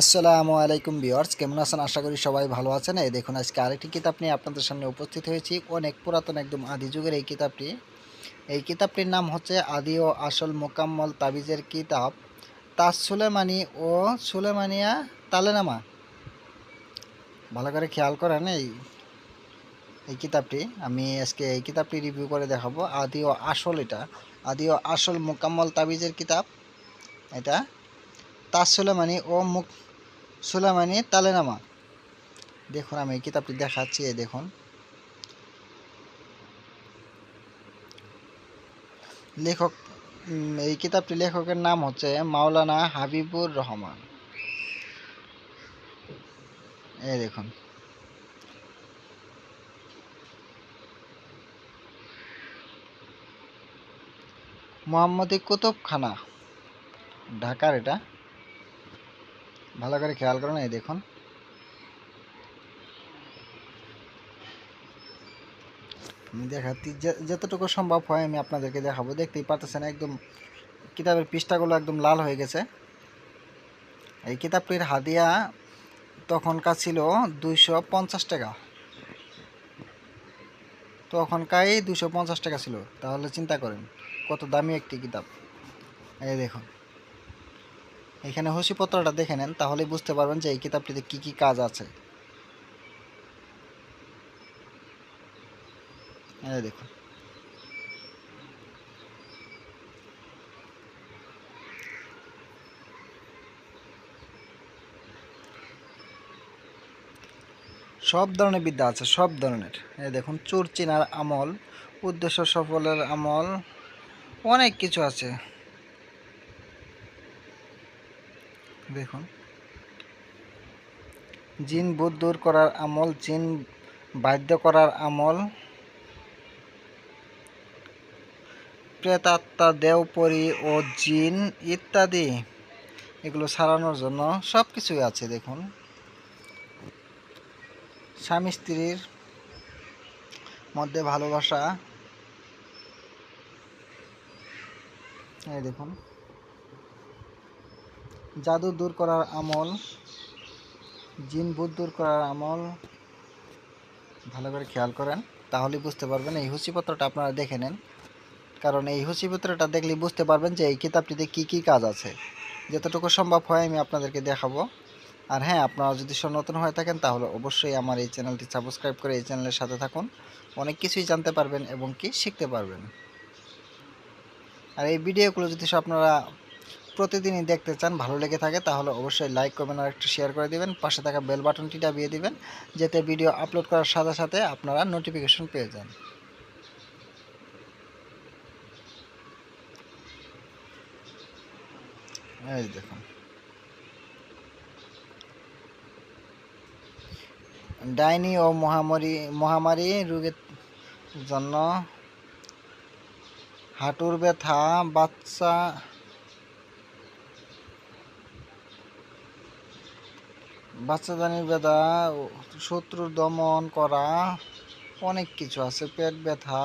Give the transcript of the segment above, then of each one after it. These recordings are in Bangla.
আসসালামু আলাইকুম বিয়ার্স কেমন আছেন? আশা করি সবাই ভালো আছেন। এই দেখুন, আজকে আরেকটি কিতাব নিয়ে আপনাদের সামনে উপস্থিত হয়েছি। অনেক পুরাতন, একদম আদি যুগের এই কিতাবটি। এই কিতাবটির নাম হচ্ছে আদি ও আসল মোকাম্মল তাবিজের কিতাব। তাজ সুলেমানি ও সুলেমানিয়া তালেনামা। ভালো করে খেয়াল করেন এই এই কিতাবটি। আমি আজকে এই কিতাবটি রিভিউ করে দেখাবো। আদি ও আসল এটা। আদি ও আসল মোকাম্মল তাবিজের কিতাব। এটা তাজ সুলেমানি ও মুক সুলেমানি তালেনামা। দেখুন আমি কিতাবটি দেখাচ্ছি, এই দেখুন। লেখক এই কিতাবটি লেখকের নাম হচ্ছে মাওলানা হাবিবুর রহমান। এই দেখুন। মোহাম্মদী কুতুবখানা, ঢাকার এটা। ভালো করে খেয়াল করুন এই দেখুন। আমি দেখাচ্ছি যতটুকু সম্ভব হয় আমি আপনাদেরকে দেখাবো। দেখতেই পারতেছেন একদম, কিতাবের পৃষ্ঠাগুলো একদম লাল হয়ে গেছে। এই কিতাবটির হাদিয়া তখনকার ছিল দুইশো পঞ্চাশ টাকা। তখনকাই দুশো পঞ্চাশ টাকা ছিল। তাহলে চিন্তা করেন, কত দামি একটি কিতাব। এই দেখুন। এখানে হুসিপত্রটা দেখে নেন তাহলে বুঝতে পারবেন যে এই কিতাবটিতে কি কি কাজ আছে। দেখুন। সব ধরনের বিদ্যা আছে, সব ধরনের। এই দেখুন, চোর চেনার আমল, উদ্দেশ্য সফলের আমল, অনেক কিছু আছে। দেখুন। জিন ভূত দূর করার আমল, জিন বাধ্য করার আমল। প্রেতাত্মা দেওপরি ও জিন ইত্যাদি, এগুলো সারানোর জন্য সব কিছুই আছে, দেখুন। স্বামী, স্ত্রীর মধ্যে ভালোবাসা। দেখুন। জাদু দূর করার আমল, জিন ভূত দূর করার আমল। ভালো করে খেয়াল করেন তাহলে বুঝতে পারবেন এই হুসিপত্রটা আপনারা দেখে নেন। কারণ এই হুসিপত্রটা দেখলে বুঝতে পারবেন যে এই কিতাবটিতে কি কি কাজ আছে। যতটুকু সম্ভব হয় আমি আপনাদেরকে দেখাবো। আর হ্যাঁ আপনারা যদি নতুন হয়ে থাকেন, তাহলে অবশ্যই আমার এই চ্যানেলটি সাবস্ক্রাইব করে এই চ্যানেলের সাথে থাকুন। অনেক কিছুই জানতে পারবেন এবং কি শিখতে পারবেন। আর এই ভিডিওগুলো যদি আপনারা প্রতিদিনই দেখতে চান, ভালো লেগে থাকে, তাহলে অবশ্যই লাইক করবেন আর একটু শেয়ার করে দিবেন। পাশে থাকা বেল বাটনটি দাবিয়ে দিবেন, যাতে ভিডিও আপলোড করার সাথে সাথে আপনারা নোটিফিকেশন পেয়ে যান। এই দেখুন। ডাইনি ও মহামারী মহামারী রোগের জন্য হাঁটুর ব্যথা, বাচ্চা বাচ্চাদানির ব্যথা শত্রুর দমন করা, অনেক কিছু আছে, পেট ব্যথা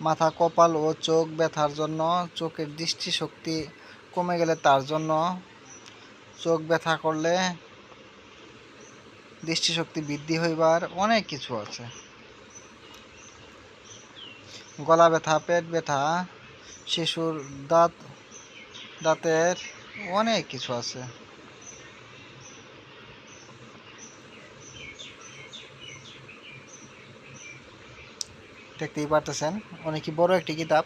মাথা, কপাল ও চোখ ব্যথার জন্য, চোখের দৃষ্টিশক্তি কমে গেলে তার জন্য, চোখ ব্যথা করলে দৃষ্টিশক্তি বৃদ্ধি হইবার অনেক কিছু আছে। গলা ব্যথা, পেট ব্যথা, শিশুর দাঁত দাঁতের অনেক কিছু আছে। দেখতেই পারতেছেন, অনেকই বড় একটি কিতাব।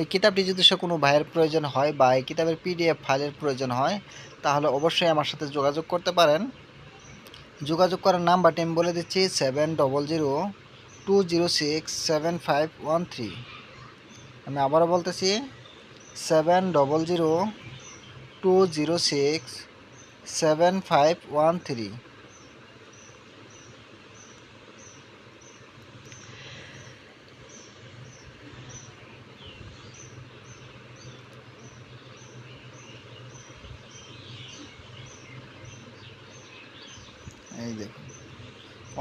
এই কিতাবটি যদি সে কোনো ভাইয়ের প্রয়োজন হয় বা এই কিতাবের পিডিএফ ফাইলের প্রয়োজন হয়, তাহলে অবশ্যই আমার সাথে যোগাযোগ করতে পারেন। যোগাযোগ করার নাম্বারটি আমি বলে দিচ্ছি, seven double zero two zero six seven five one three. আমি আবারও বলতেছি seven double zero two zero six seven five one three এই দেখুন।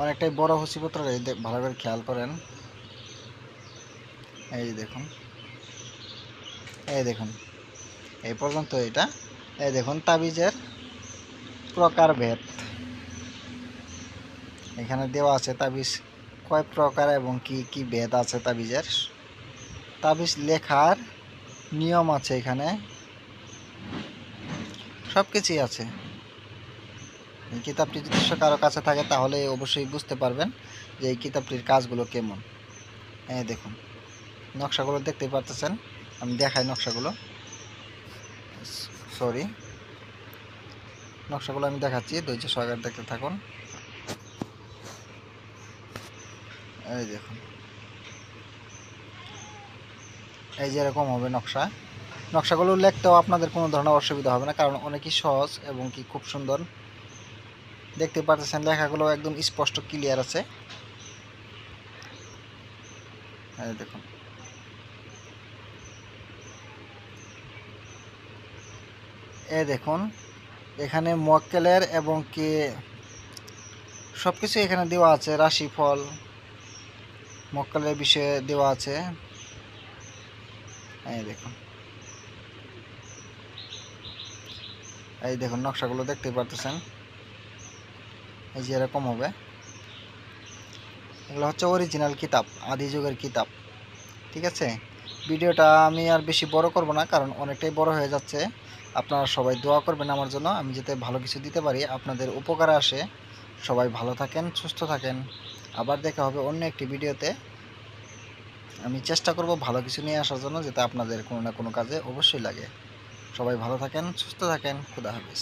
অনেকটাই বড় হসিপত্র ভালো করে খেয়াল করেন। এই দেখুন। এই দেখুন, এই পর্যন্ত এটা। এই দেখুন, তাবিজের প্রকারভেদ এখানে দেওয়া আছে তাবিজ কয় প্রকার এবং কি কি ভেদ আছে তাবিজের। তাবিজ লেখার নিয়ম আছে এখানে। সব কিছুই আছে। এই কিতাবটি যদি কারও কাছে থাকে, তাহলে অবশ্যই বুঝতে পারবেন যে এই কিতাবটির কাজগুলো কেমন। হ্যাঁ দেখুন, নকশাগুলো দেখতে পারতেছেন। আমি দেখাই নকশাগুলো। সরি নকশাগুলো আমি দেখাচ্ছি, ধৈর্য সহকার দেখতে থাকুন। এই দেখুন। এই যে এরকম হবে নকশা। নকশাগুলো লিখতেও আপনাদের কোনো ধরনের অসুবিধা হবে না, কারণ অনেকই সহজ এবং কি খুব সুন্দর। দেখতে পাচ্ছেন লেখাগুলো একদম স্পষ্ট ক্লিয়ার আছে। দেখুন। এই দেখুন, এখানে মক্কেলের এবং কি সব কিছু এখানে দেওয়া আছে, রাশিফল মক্কেলের বিষয়ে দেওয়া আছে। এই দেখুন। এই দেখুন, নকশাগুলো দেখতে পারতেছেন। এই যে এরকম হবে। এগুলো হচ্ছে অরিজিনাল কিতাব, আদি যুগের কিতাব। ঠিক আছে? ভিডিওটা আমি আর বেশি বড় করব না, কারণ অনেকটাই বড় হয়ে যাচ্ছে। আপনারা সবাই দোয়া করবেন আমার জন্য, আমি যাতে ভালো কিছু দিতে পারি, আপনাদের উপকারে আসে। সবাই ভালো থাকেন, সুস্থ থাকেন। আবার দেখা হবে অন্য একটি ভিডিওতে। আমি চেষ্টা করব ভালো কিছু নিয়ে আসার জন্য, যাতে আপনাদের কোনো না কোনো কাজে অবশ্যই লাগে। সবাই ভালো থাকেন, সুস্থ থাকেন, খুদা হাফিজ।